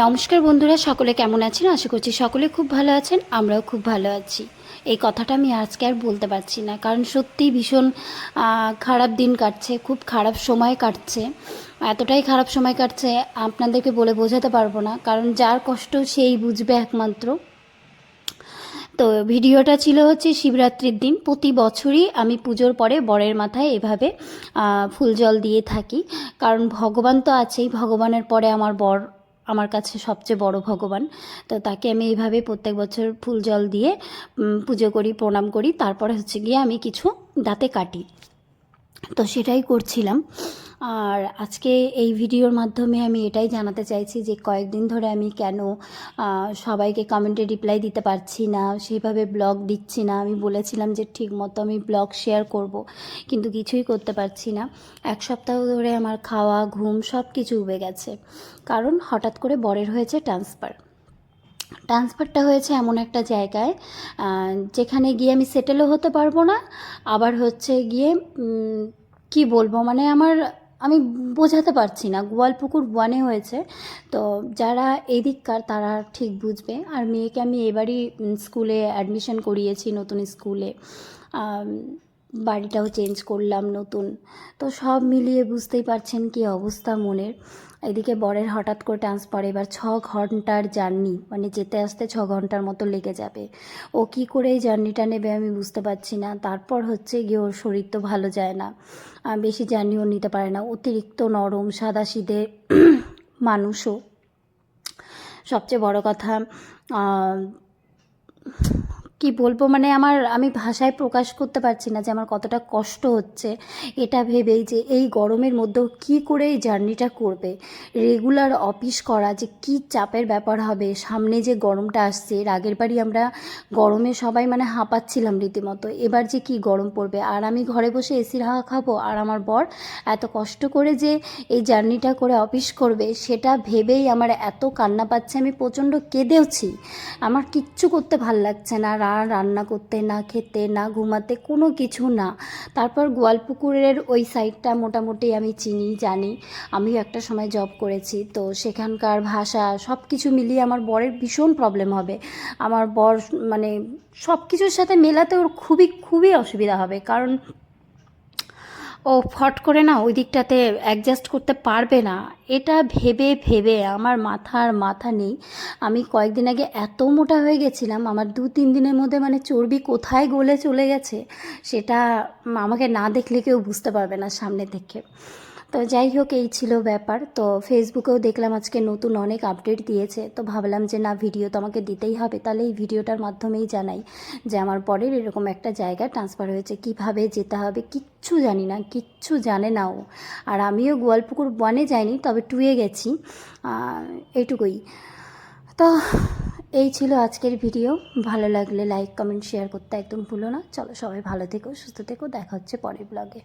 নমস্কার বন্ধুরা, সকলে কেমন আছেন? আশা করছি সকলে খুব ভালো আছেন, আমরাও খুব ভালো আছি। এই কথাটা আমি আজকে আর বলতে পারছি না, কারণ সত্যিই ভীষণ খারাপ দিন কাটছে, খুব খারাপ সময় কাটছে। এতটাই খারাপ সময় কাটছে, আপনাদেরকে বলে বোঝাতে পারব না, কারণ যার কষ্ট সেই বুঝবে একমাত্র। তো ভিডিওটা ছিল হচ্ছে শিবরাত্রির দিন, প্রতি বছরই আমি পুজোর পরে বরের মাথায় এভাবে ফুল জল দিয়ে থাকি। কারণ ভগবান তো আছেই, ভগবানের পরে আমার বর আমার কাছে সবচেয়ে বড় ভগবান। তো তাকে আমি এইভাবে প্রত্যেক বছর ফুল জল দিয়ে পুজো করি, প্রণাম করি। তারপরে হচ্ছে গিয়ে আমি কিছু দাঁতে কাটি। তো সেটাই করছিলাম। আর আজকে এই ভিডিওর মাধ্যমে আমি এটাই জানাতে চাইছি যে কয়েকদিন ধরে আমি কেন সবাইকে কমেন্টে রিপ্লাই দিতে পারছি না, সেইভাবে ব্লগ দিচ্ছি না। আমি বলেছিলাম যে ঠিক মতো আমি ব্লগ শেয়ার করব, কিন্তু কিছুই করতে পারছি না। এক সপ্তাহ ধরে আমার খাওয়া, ঘুম সব কিছু উবে গেছে। কারণ হঠাৎ করে বরের হয়েছে ট্রান্সফার ট্রান্সফারটা হয়েছে এমন একটা জায়গায় যেখানে গিয়ে আমি সেটেলও হতে পারব না, আবার হচ্ছে গিয়ে কি বলব? মানে আমার আমি বোঝাতে পারছি না। গোয়ালপুকুর ওয়ানে হয়েছে। তো যারা এদিককার তারা ঠিক বুঝবে। আর মেয়েকে আমি এবারই স্কুলে অ্যাডমিশন করিয়েছি নতুন স্কুলে বাড়িটাও চেঞ্জ করলাম নতুন। তো সব মিলিয়ে বুঝতেই পারছেন কি অবস্থা মনের। এদিকে বরের হঠাৎ করে ট্রান্সফার এবার ছ ঘণ্টার জার্নি মানে যেতে আসতে ছ ঘণ্টার মতো লেগে যাবে। ও কি করে এই জার্নিটা নেবে আমি বুঝতে পারছি না। তারপর হচ্ছে গিয়ে ওর শরীর তো ভালো যায় না। বেশি জার্নিও নিতে পারে না। অতিরিক্ত নরম, সাদাসিধে মানুষও। সবচেয়ে বড় কথা কি বলব? মানে আমার, আমি ভাষায় প্রকাশ করতে পারছি না যে আমার কতটা কষ্ট হচ্ছে। এটা ভেবেই যে এই গরমের মধ্যেও কি করে এই জার্নিটা করবে? রেগুলার অফিস করা যে কি চাপের ব্যাপার হবে? সামনে যে গরমটা আসছে, এর আগের বারই আমরা গরমে সবাই মানে হাঁপাচ্ছিলাম রীতিমতো। এবার যে কি গরম পড়বে? আর আমি ঘরে বসে এসির হাওয়া খাব? আর আমার বর এত কষ্ট করে যে এই জার্নিটা করে অফিস করবে, সেটা ভেবেই আমার এত কান্না পাচ্ছে, আমি প্রচণ্ড কেঁদেওছি। আমার কিচ্ছু করতে ভালো লাগছে না। না রান্না করতে না খেতে না ঘুমাতে কোনো কিছু না। তারপর গোয়ালপুকুরের ওই সাইডটা মোটামুটি আমি চিনি, জানি। আমিও একটা সময় জব করেছি, তো সেখানকার ভাষা সব কিছু মিলিয়ে আমার বরের ভীষণ প্রবলেম হবে। আমার বর মানে সব কিছুর সাথে মেলাতে ওর খুবই খুবই অসুবিধা হবে। কারণ ও ফট করে না ওই দিকটাতে অ্যাডজাস্ট করতে পারবে না। এটা ভেবে ভেবে আমার মাথার মাথা নেই। আমি কয়েকদিন আগে এত মোটা হয়ে গেছিলাম, আমার দু, তিন দিনের মধ্যে মানে চর্বি কোথায় গলে চলে গেছে, সেটা আমাকে না দেখলে কেউ বুঝতে পারবে না সামনে থেকে। তো যাই হোক, এই ছিল ব্যাপার। তো ফেসবুকেও দেখলাম আজকে নতুন অনেক আপডেট দিয়েছে। তো ভাবলাম যে, না ভিডিও তো আমাকে দিতেই হবে। তাহলে এই ভিডিওটার মাধ্যমেই জানাই যে, আমার পরের এরকম একটা জায়গায় ট্রান্সফার হয়েছে। কীভাবে যেতে হবে? কিচ্ছু জানি না, কিচ্ছু জানে না ও। আর আমিও গোয়ালপুকুর ওয়ানে যাইনি, তবে টুয়ে গেছি। এইটুকুই। তো এই ছিল আজকের ভিডিও ভালো লাগলে লাইক কমেন্ট শেয়ার করতে একদম ভুলো না। চলো সবাই ভালো থেকো, সুস্থ থেকো। দেখা হচ্ছে পরের ব্লগে